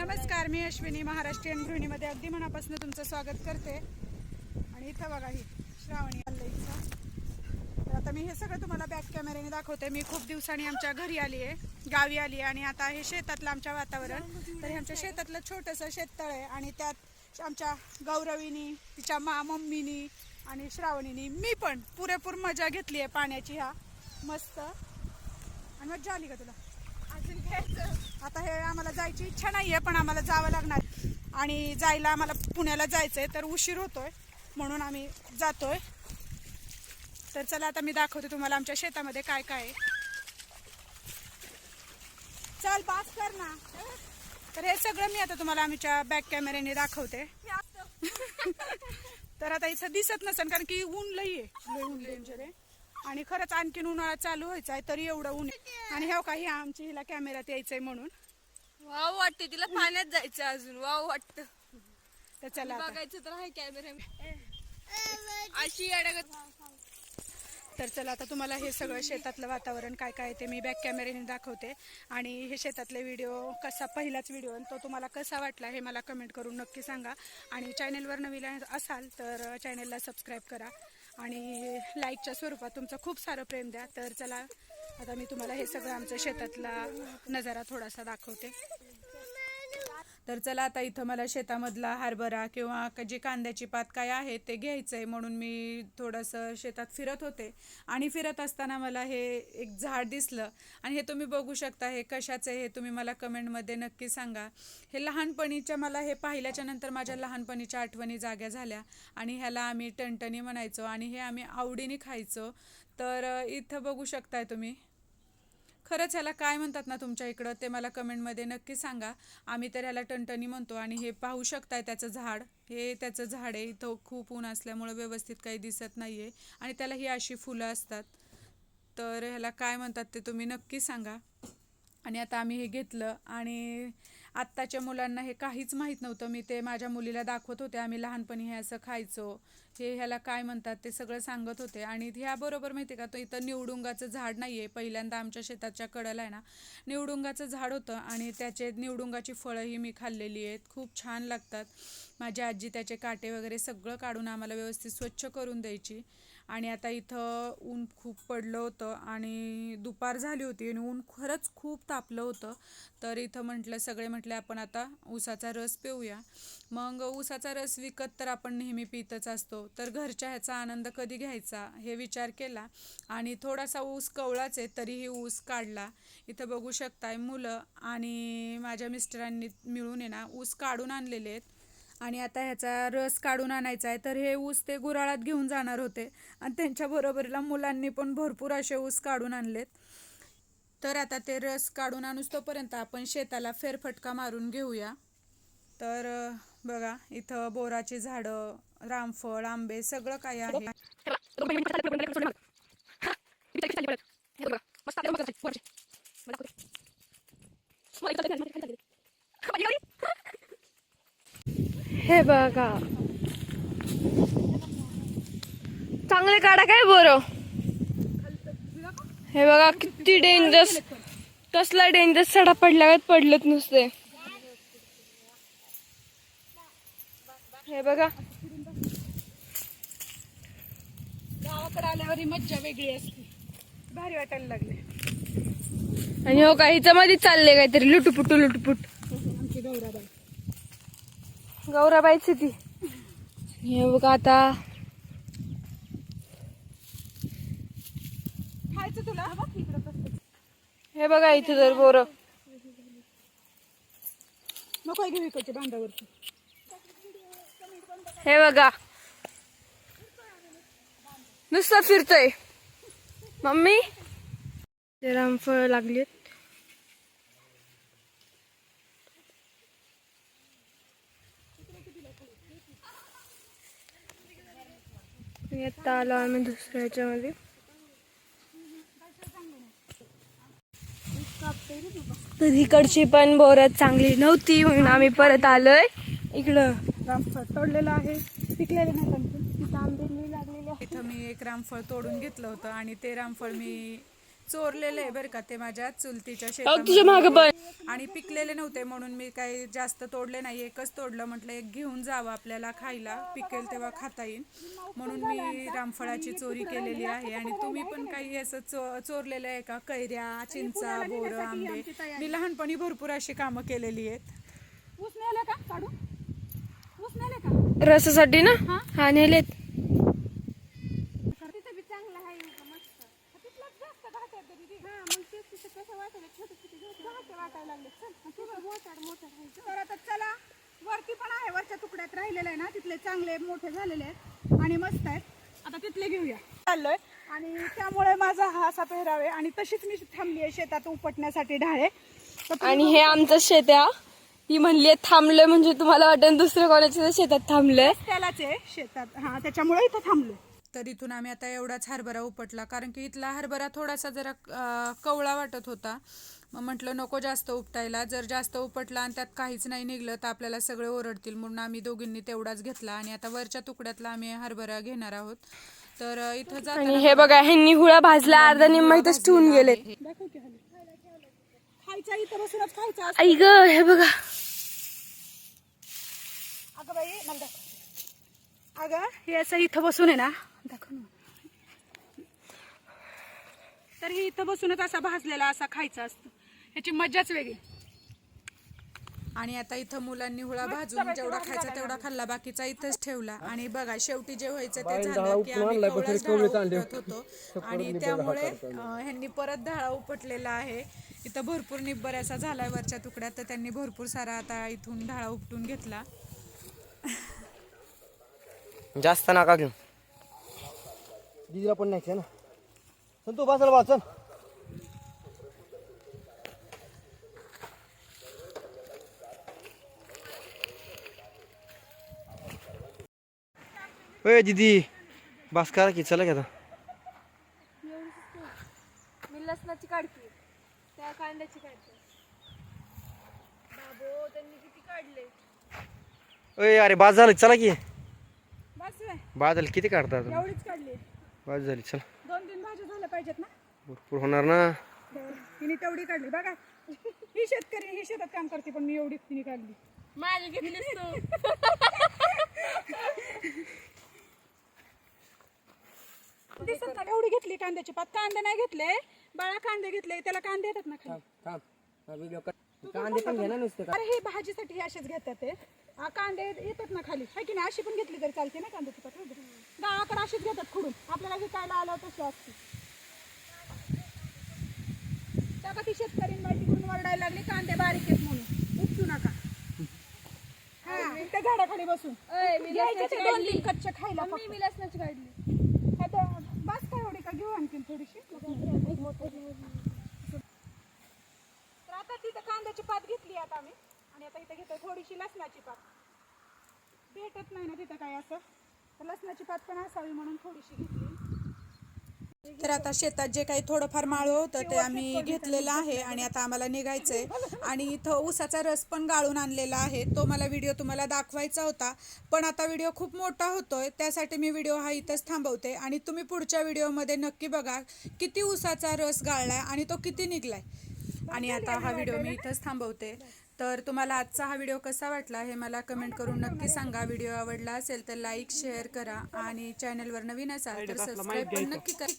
नमस्कार मी अश्विनी महाराष्ट्रीयन गृहिणीमध्ये अगदी मनापासून तुमचं स्वागत करते. आणि इथं बघा ही श्रावणी आलं इथं तर आता मी हे सगळं तुम्हाला बॅक कॅमेऱ्याने दाखवते. मी खूप दिवसांनी आमच्या घरी आली आहे गावी आली आहे आणि आता हे शेतातलं आमच्या वातावरण. तर हे आमच्या शेतातलं छोटंसं शेततळ आहे आणि त्यात आमच्या गौरवीनी तिच्या मा मम्मीनी आणि श्रावणीनी मी पण पुरेपूर मजा घेतली आहे पाण्याची. ह्या मस्त. आणि मजा आली का तुला? आता हे आम्हाला जायची इच्छा नाहीये पण आम्हाला जावं लागणार. आणि जायला आम्हाला पुण्याला जायचंय तर उशीर होतोय म्हणून आम्ही जातोय. तर चला आता मी दाखवते तुम्हाला आमच्या शेतामध्ये काय काय आहे. चल पास कर ना. तर हे सगळं मी आता तुम्हाला आमच्या बॅक कॅमेऱ्याने दाखवते. तर आता इथं दिसत नसेल कारण की ऊन लई आहे. लई ऊन डेंजर आहे. आणि खरंच आणखीन उन्हाळा चालू व्हायचा आहे तरी एवढं ऊन आणि हे काही आमची हिला कॅमेऱ्यात यायचंय म्हणून. वाव वाटते तिला पाण्यात जायचं अजून. वाव वाटत. तर चला. बघायचं तर आहे कॅमेरा अशी अडगत तर चला आता तुम्हाला हे सगळं शेतातलं वातावरण काय काय आहे ते मी बॅक कॅमेऱ्याने दाखवते. आणि हे शेतातले व्हिडिओ कसा पहिलाच व्हिडिओ तो तुम्हाला कसा वाटला हे मला कमेंट करून नक्की सांगा. आणि चॅनेलवर नवीन असाल तर चॅनेलला सबस्क्राईब करा. आणि लाईकच्या स्वरूपात तुमचं खूप सारं प्रेम द्या. तर चला आता मी तुम्हाला हे सगळं आमच्या शेतातला नजारा थोडासा दाखवते. तर चला आता इथं मला शेतामधला हरभरा किंवा जे जी कांद्याची पात काय आहे ते घ्यायचं आहे म्हणून मी थोडंसं शेतात फिरत होते. आणि फिरत असताना मला हे एक झाड दिसलं. आणि हे तुम्ही बघू शकता हे कशाचं आहे हे तुम्ही मला कमेंटमध्ये नक्की सांगा. हे लहानपणीच्या मला हे पाहिल्याच्या नंतर माझ्या लहानपणीच्या आठवणी जाग्या झाल्या. आणि ह्याला आम्ही टणटणी म्हणायचो आणि हे आम्ही आवडीने खायचो. तर इथं बघू शकताय तुम्ही. खरंच ह्याला काय म्हणतात ना तुमच्या इकडं ते मला कमेंटमध्ये नक्की सांगा. आम्ही तर ह्याला टणटणी म्हणतो आणि हे पाहू शकताय त्याचं झाड. हे त्याचं झाड आहे इथं खूप ऊन असल्यामुळं व्यवस्थित काही दिसत नाही आहे आणि त्याला ही अशी फुलं असतात. तर ह्याला काय म्हणतात ते तुम्ही नक्की सांगा. आणि आता आम्ही हे घेतलं आणि आत्ताच्या मुलांना हे काहीच माहीत नव्हतं. मी ते माझ्या मुलीला दाखवत होते आम्ही लहानपणी हे असं खायचो. हे ह्याला काय म्हणतात ते सगळं सांगत होते. आणि ह्याबरोबर माहिती आहे का तो इथं निवडुंगाचं झाड नाही आहे पहिल्यांदा आमच्या शेताच्या कडेला आहे ना निवडुंगाचं झाड होतं आणि त्याचे निवडुंगाची फळंही मी खाल्लेली आहेत. खूप छान लागतात. माझी आजी त्याचे काटे वगैरे सगळं काढून आम्हाला व्यवस्थित स्वच्छ करून द्यायची. आणि आता इथं ऊन खूप पडलं होतं आणि दुपार झाली होती आणि ऊन खरंच खूप तापलं होतं. तर इथं म्हटलं सगळे म्हटले आपण आता ऊसाचा रस पिऊया. मग ऊसाचा रस विकत तर आपण नेहमी पितच असतो. तर घरच्या ह्याचा आनंद कधी घ्यायचा हे विचार केला आणि थोडासा ऊस कवळाच आहे तरीही ऊस काढला. इथं बघू शकताय मुलं आणि माझ्या मिस्टरांनी मिळून आहे ना ऊस काढून आणलेले आहेत. आणि आता ह्याचा रस काढून आणायचा आहे तर हे ऊस ते गुराळात घेऊन जाणार होते. आणि त्यांच्या बरोबरीला मुलांनी पण भरपूर असे ऊस काढून आणलेत. तर आता ते रस काढून आणूस तोपर्यंत आपण शेताला फेरफटका मारून घेऊया. तर बघा इथं बोराची झाडं रामफळ आंबे सगळं काही आहे. हे बघा. चांगले काढा काय बरं? हे बघा किती डेंजरस कसला डेंजरस सडा पडल्यागत पडलत नुसते. हे बघा. गावाकडे आल्यावर मज्जा वेगळी असते. भारी वाटायला लागले. आणि हो का हिच्या मध्ये चालले काहीतरी लुटुपुटू लुटुपुट. आमची गौराबाई. गौराबाईची ती. हे बघा आता. हे बघा इथे जर बोर नको घेऊ इकडच्या बांधावरती हे बघा. नुसतं फिरतोय. मम्मी? ते रामफळ लागलीत. मी आता आलो आम्ही दुसऱ्या ह्याच्यामध्ये. तर इकडची पण बोरत चांगली नव्हती म्हणून आम्ही परत आलोय. इकडं रामफळ तोडलेलं आहे. पिकलेले नाही तिथं आंबे लागलेले इथं मी एक रामफळ तोडून घेतलं होतं आणि ते रामफळ मी चोरलेले आहे बरं का ते माझ्या चुलतीच्या शेतात आणि पिकलेले नव्हते म्हणून मी काही जास्त तोडले नाही. एकच तोडलं म्हटलं एक घेऊन जावं आपल्याला खायला. पिकेल तेव्हा खाता येईल. म्हणून मी रामफळाची चोरी केलेली आहे. आणि तुम्ही पण काही असं चो चोरलेलं आहे का? कैऱ्या चिंचा बोरं आंबे. मी लहानपणी भरपूर अशी कामं केलेली आहेत. रसासाठी ना? हा नेलेत तिथे बी चांगलं आहे मस्त तिथलाच जास्त घाट आहे दीदी हा मग तेच तिथं कसं वाटायला छोटे छोटे घाटे वाटायला लागले चल तिथं मोठा मोठा तर आता चला वरती पण आहे वरच्या तुकड्यात तिथले चांगले मोठे झालेले आहेत आणि मस्त आहेत. आता तिथले घेऊया. चाललोय. आणि त्यामुळे माझा हा असा पेहराव आहे. आणि तशीच मी थांबली आहे शेतात उपटण्यासाठी ढाळे. आणि हे आमचं शेत आहे हा. ती म्हणली थांबलोय म्हणजे तुम्हाला वाटेल दुसऱ्या कोणाच्या तरी शेतात थांबलोय. त्यालाच आहे शेतात. हा त्याच्यामुळे इथं थांबलो तर इथून आम्ही आता एवढाच हरभरा उपटला. कारण की इथला हरभरा थोडासा जरा कवळा वाटत होता. मग म्हटलं नको जास्त उपटायला. जर जास्त उपटला आणि त्यात काहीच नाही निघलं तर आपल्याला सगळे ओरडतील. म्हणून आम्ही दोघींनी तेवढाच घेतला आणि आता वरच्या तुकड्यातला आम्ही हरभरा घेणार आहोत. तर इथं आणि हे बघा ह्यांनी हुळा भाजला अर्धा निम्मा इथंच ठेवून गेलेत. खायचा इथं बसूनच खायचा आई ग हे बघा. अगं बाई मला दाखव. अगं हे असं इथं बसून आहे ना. दाखव ना. तर हे इथं बसूनच असा भाजलेला असा खायचा असतो. ह्याची मजाच वेगळी. आणि आता इथं मुलांनी हुळा भाजून जेवढा खायचा तेवढा खाल्ला बाकीचा इथंच ठेवला. आणि बघा शेवटी जे व्हायचं ते झालं की आम्ही कवळाच डाळा उपटत होतो. आणि त्यामुळे ह्यांनी परत डाळा उपटलेला आहे. इथं भरपूर निब्बर असा झालाय वरच्या तुकड्यात तर त्यांनी भरपूर सारा आता इथून डाळा उपटून घेतला. जास्त नका घेऊ. दीदीला पण नाही ना. चल तू बसायला ओय दीदी बस करा की चला की आता. मी लसणाची काढते. त्या कांद्याची काढते. बाबो त्यांनी किती काढले? ओय अरे बाद झालं चला की. बस व्हय, बाद झालं किती काढतात एवढीच काढली. बाद झाली चल. दोन तीन भाज्या झाल्या पाहिजेत ना? भरपूर होणार ना. तिने तेवढी काढली. बघा ही शेतकरी ही शेतात काम करते पण मी एवढीच तिने काढली. माझी घेतलीस तू. दिसत नाही. एवढी घेतली कांद्याची पात. कांदे नाही घेतले. बाळा कांदे घेतले. त्याला कांदे येतात ना खाली. कांदे पण घे ना नुसते अरे हे भाजीसाठी हे असेच घेतात ते. कांदे येतात ना खाली. है की नाही? अशी पण घेतली तरी चालते ना कांद्याची पात. गावाकडे अशीच घेतात खुडून. आपल्याला विकायला आलं तशी असते. त्या का ती शेतकरी बाई तिकडून वरडायला लागली कांदे बारीक आहेत म्हणून. उपटू नका. हा त्या झाडाखाली बसून. घ्यायचे ते दोन तीन कच्चे खायला फक्त. मी लसणाची काढली. आता बस काय एवढी का घेऊ आणखीन थोडीशी? तर आता तिथं कांद्याची पात घेतली आता आम्ही. आणि आता इथं घेतो थोडीशी लसणाची पात. भेटत नाही ना तिथं काय असं. तर लसणाची पात पण असावी म्हणून थोडीशी घेतली. तर आता शेतात जे काही थोडंफार माळं होतं ते आम्ही घेतलेलं आहे आणि आता आम्हाला निघायचंय. आणि इथं ऊसाचा रस पण गाळून आणलेला आहे. तो मला व्हिडिओ तुम्हाला दाखवायचा होता. पण आता व्हिडिओ खूप मोठा होतोय. त्यासाठी मी व्हिडिओ हा इथंच थांबवते. आणि तुम्ही पुढच्या व्हिडिओमध्ये नक्की बघा किती ऊसाचा रस गाळलाय आणि तो किती निघलाय. आणि आता हा व्हिडिओ मी इथंच थांबवते. तर तुम्हाला आजचा हा व्हिडिओ कसा वाटला हे मला कमेंट करून नक्की सांगा. व्हिडिओ आवडला असेल तर लाईक शेअर करा आणि चॅनलवर नवीन असाल तर सबस्क्राईब पण नक्की करा.